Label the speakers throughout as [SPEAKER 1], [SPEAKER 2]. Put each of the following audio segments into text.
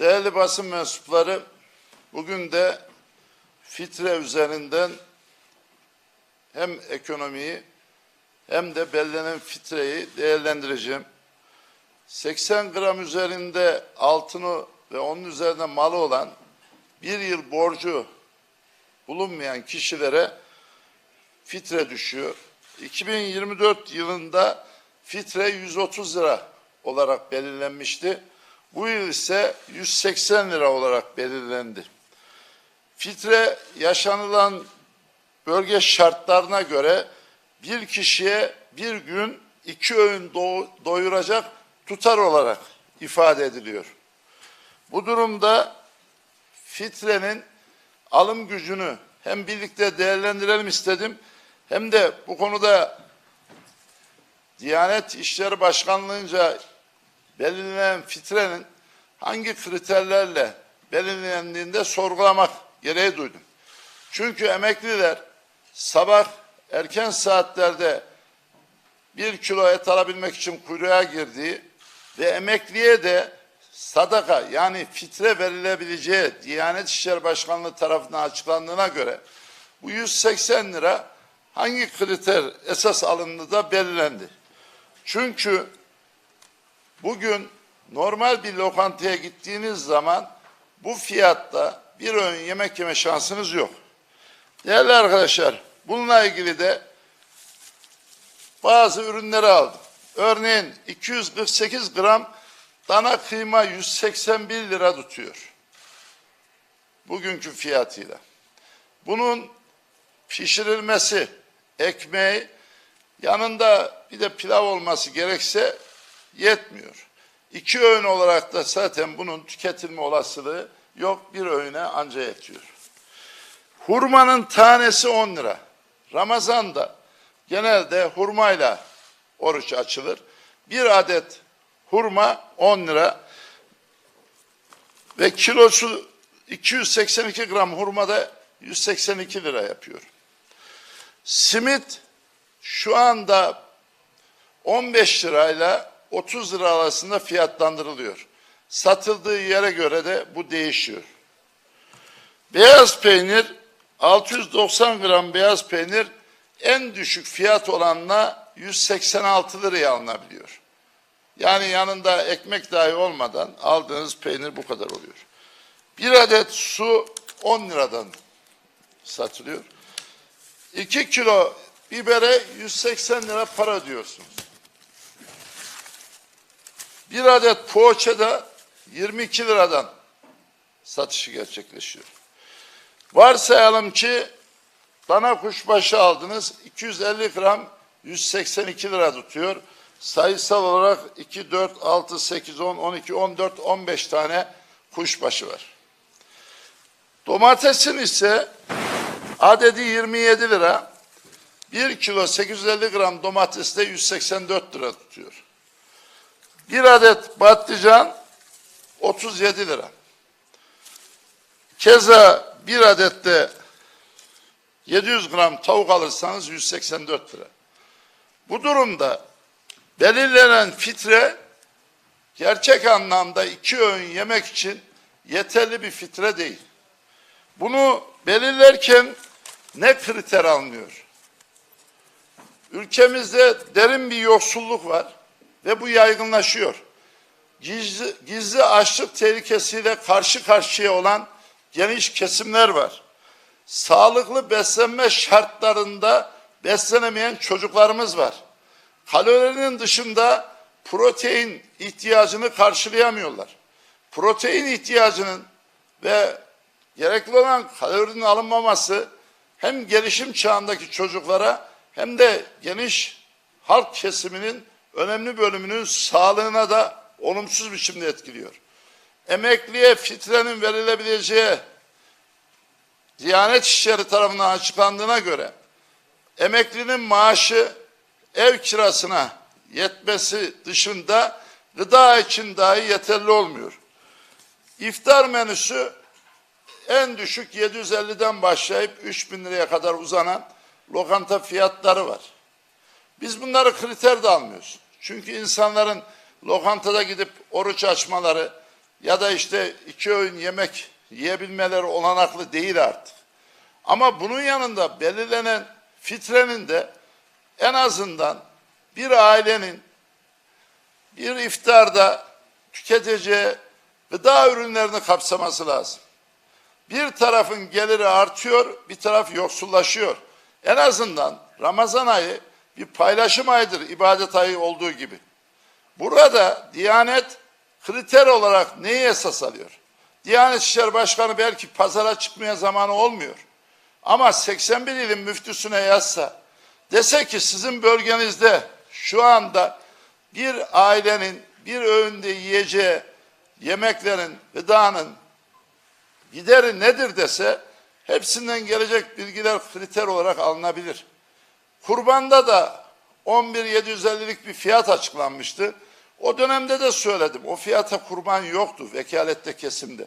[SPEAKER 1] Değerli basın mensupları, bugün de fitre üzerinden hem ekonomiyi hem de belirlenen fitreyi değerlendireceğim. 80 gram üzerinde altını ve onun üzerinde malı olan bir yıl borcu bulunmayan kişilere fitre düşüyor. 2024 yılında fitre 130 lira olarak belirlenmişti. Bu yıl ise 180 lira olarak belirlendi. Fitre yaşanılan bölge şartlarına göre bir kişiye bir gün iki öğün do- doyuracak tutar olarak ifade ediliyor. Bu durumda fitrenin alım gücünü hem birlikte değerlendirelim istedim hem de bu konuda Diyanet İşleri Başkanlığı'nca belirlenen fitrenin hangi kriterlerle belirlendiğinde sorgulamak gereği duydum. Çünkü emekliler sabah erken saatlerde bir kilo et alabilmek için kuyruğa girdiği ve emekliye de sadaka yani fitre verilebileceği Diyanet İşleri Başkanlığı tarafından açıklandığına göre bu 180 lira hangi kriter esas alındı da belirlendi. Çünkü bugün normal bir lokantaya gittiğiniz zaman bu fiyatta bir öğün yemek yeme şansınız yok. Değerli arkadaşlar, bununla ilgili de bazı ürünleri aldım. Örneğin 248 gram dana kıyma 181 lira tutuyor. Bugünkü fiyatıyla. Bunun pişirilmesi, ekmeği, yanında bir de pilav olması gerekse yetmiyor. İki öğün olarak da zaten bunun tüketilme olasılığı yok. Bir öğüne anca yetiyor. Hurmanın tanesi 10 lira. Ramazan'da genelde hurmayla oruç açılır. Bir adet hurma 10 lira ve kilosu 282 gram hurmada 182 lira yapıyor. Simit şu anda 15 lirayla 30 lira arasında fiyatlandırılıyor. Satıldığı yere göre de bu değişiyor. Beyaz peynir 690 gram beyaz peynir en düşük fiyat olanla 186 liraya alınabiliyor. Yani yanında ekmek dahi olmadan aldığınız peynir bu kadar oluyor. Bir adet su 10 liradan satılıyor. 2 kilo bibere 180 lira para ödüyorsunuz. Bir adet poğaçada 22 liradan satışı gerçekleşiyor. Varsayalım ki dana kuşbaşı aldınız 250 gram 182 lira tutuyor. Sayısal olarak 2, 4, 6, 8, 10, 12, 14, 15 tane kuşbaşı var. Domatesin ise adedi 27 lira. 1 kilo 850 gram domates de 184 lira tutuyor. Bir adet patlıcan 37 lira. Keza bir adette 700 gram tavuk alırsanız 184 lira. Bu durumda belirlenen fitre gerçek anlamda iki öğün yemek için yeterli bir fitre değil. Bunu belirlerken ne kriter alınıyor? Ülkemizde derin bir yoksulluk var ve bu yaygınlaşıyor. Gizli, gizli açlık tehlikesiyle karşı karşıya olan geniş kesimler var. Sağlıklı beslenme şartlarında beslenemeyen çocuklarımız var. Kalorinin dışında protein ihtiyacını karşılayamıyorlar. Protein ihtiyacının ve gerekli olan kalorinin alınmaması hem gelişim çağındaki çocuklara hem de geniş halk kesiminin önemli bölümünün sağlığına da olumsuz biçimde etkiliyor. Emekliye fitrenin verilebileceği Diyanet İşleri tarafından açıklandığına göre emeklinin maaşı ev kirasına yetmesi dışında gıda için dahi yeterli olmuyor. İftar menüsü en düşük 750'den başlayıp 3000 liraya kadar uzanan lokanta fiyatları var. Biz bunları kriter de almıyoruz. Çünkü insanların lokantada gidip oruç açmaları ya da işte iki öğün yemek yiyebilmeleri olanaklı değil artık. Ama bunun yanında belirlenen fitrenin de en azından bir ailenin bir iftarda tüketeceği gıda ürünlerini kapsaması lazım. Bir tarafın geliri artıyor, bir taraf yoksullaşıyor. En azından Ramazan ayı bir paylaşım ayıdır ibadet ayı olduğu gibi. Burada Diyanet kriter olarak neyi esas alıyor? Diyanet İşleri Başkanı belki pazara çıkmaya zamanı olmuyor. Ama 81 ilin müftüsüne yazsa, dese ki sizin bölgenizde şu anda bir ailenin bir öğünde yiyeceği yemeklerin, gıdanın gideri nedir dese, hepsinden gelecek bilgiler kriter olarak alınabilir. Kurbanda da 11.750'lik bir fiyat açıklanmıştı. O dönemde de söyledim. O fiyata kurban yoktu vekalette kesimde.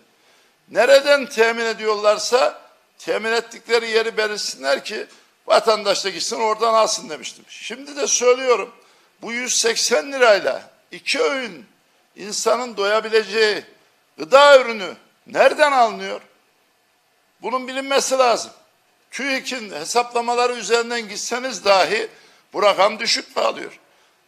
[SPEAKER 1] Nereden temin ediyorlarsa temin ettikleri yeri belirsinler ki vatandaş da gitsin oradan alsın demiştim. Şimdi de söylüyorum. Bu 180 lirayla iki öğün insanın doyabileceği gıda ürünü nereden alınıyor? Bunun bilinmesi lazım. TÜİK'in hesaplamaları üzerinden gitseniz dahi bu rakam düşük kalıyor.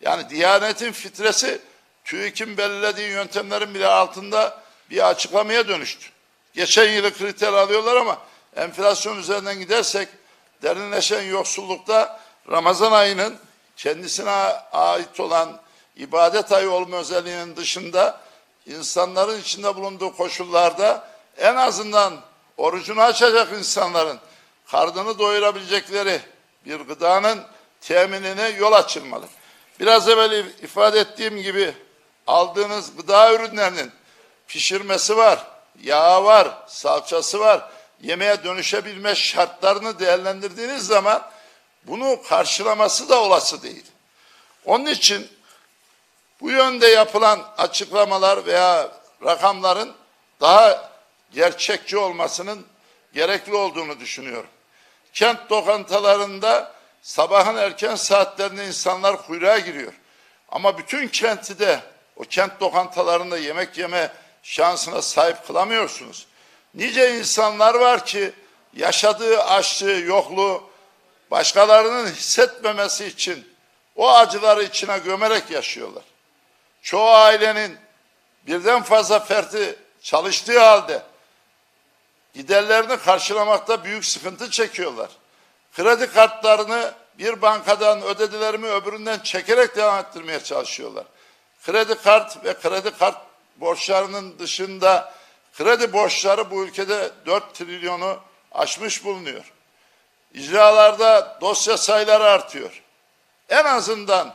[SPEAKER 1] Yani Diyanet'in fitresi TÜİK'in belirlediği yöntemlerin bile altında bir açıklamaya dönüştü. Geçen yılı kriter alıyorlar ama enflasyon üzerinden gidersek derinleşen yoksullukta Ramazan ayının kendisine ait olan ibadet ayı olma özelliğinin dışında insanların içinde bulunduğu koşullarda en azından orucunu açacak insanların karnını doyurabilecekleri bir gıdanın teminine yol açılmalı. Biraz evvel ifade ettiğim gibi aldığınız gıda ürünlerinin pişirmesi var, yağı var, salçası var. Yemeğe dönüşebilme şartlarını değerlendirdiğiniz zaman bunu karşılaması da olası değil. Onun için bu yönde yapılan açıklamalar veya rakamların daha gerçekçi olmasının gerekli olduğunu düşünüyorum. Kent lokantalarında sabahın erken saatlerinde insanlar kuyruğa giriyor. Ama bütün kenti de o kent lokantalarında yemek yeme şansına sahip kılamıyorsunuz. Nice insanlar var ki yaşadığı açlığı, yokluğu başkalarının hissetmemesi için o acıları içine gömerek yaşıyorlar. Çoğu ailenin birden fazla ferdi çalıştığı halde giderlerini karşılamakta büyük sıkıntı çekiyorlar. Kredi kartlarını bir bankadan ödediler mi öbüründen çekerek devam ettirmeye çalışıyorlar. Kredi kart ve kredi kart borçlarının dışında kredi borçları bu ülkede 4 trilyonu aşmış bulunuyor. İcralarda dosya sayıları artıyor. En azından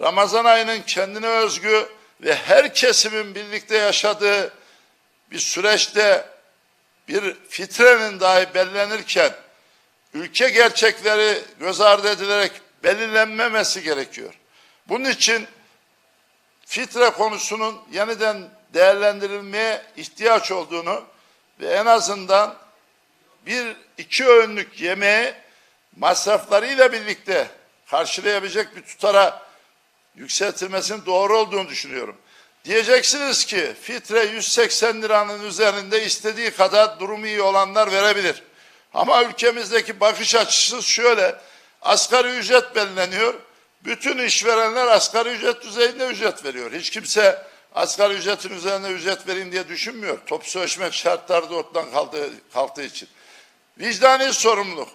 [SPEAKER 1] Ramazan ayının kendine özgü ve her kesimin birlikte yaşadığı bir süreçte bir fitrenin dahi belirlenirken ülke gerçekleri göz ardı edilerek belirlenmemesi gerekiyor. Bunun için fitre konusunun yeniden değerlendirilmeye ihtiyaç olduğunu ve en azından bir iki öğünlük yemeği masraflarıyla birlikte karşılayabilecek bir tutara yükseltilmesinin doğru olduğunu düşünüyorum. Diyeceksiniz ki fitre 180 liranın üzerinde istediği kadar durumu iyi olanlar verebilir. Ama ülkemizdeki bakış açısı şöyle. Asgari ücret belirleniyor. Bütün işverenler asgari ücret düzeyinde ücret veriyor. Hiç kimse asgari ücretin üzerine ücret vereyim diye düşünmüyor. Toplu ölçmek şartları da ortadan kaldığı, kalktığı için. Vicdani sorumluluk.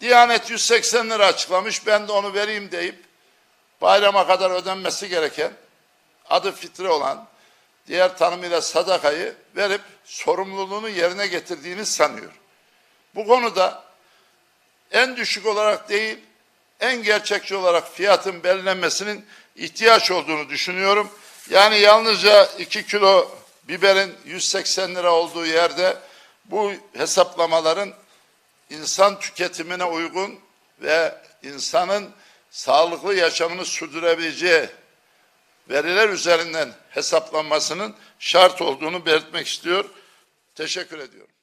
[SPEAKER 1] Diyanet 180 lira açıklamış ben de onu vereyim deyip bayrama kadar ödenmesi gereken adı fitre olan diğer tanımıyla sadakayı verip sorumluluğunu yerine getirdiğini sanıyor. Bu konuda en düşük olarak değil, en gerçekçi olarak fiyatın belirlenmesinin ihtiyaç olduğunu düşünüyorum. Yani yalnızca 2 kilo biberin 180 lira olduğu yerde bu hesaplamaların insan tüketimine uygun ve insanın sağlıklı yaşamını sürdürebileceği veriler üzerinden hesaplanmasının şart olduğunu belirtmek istiyor. Teşekkür ediyorum.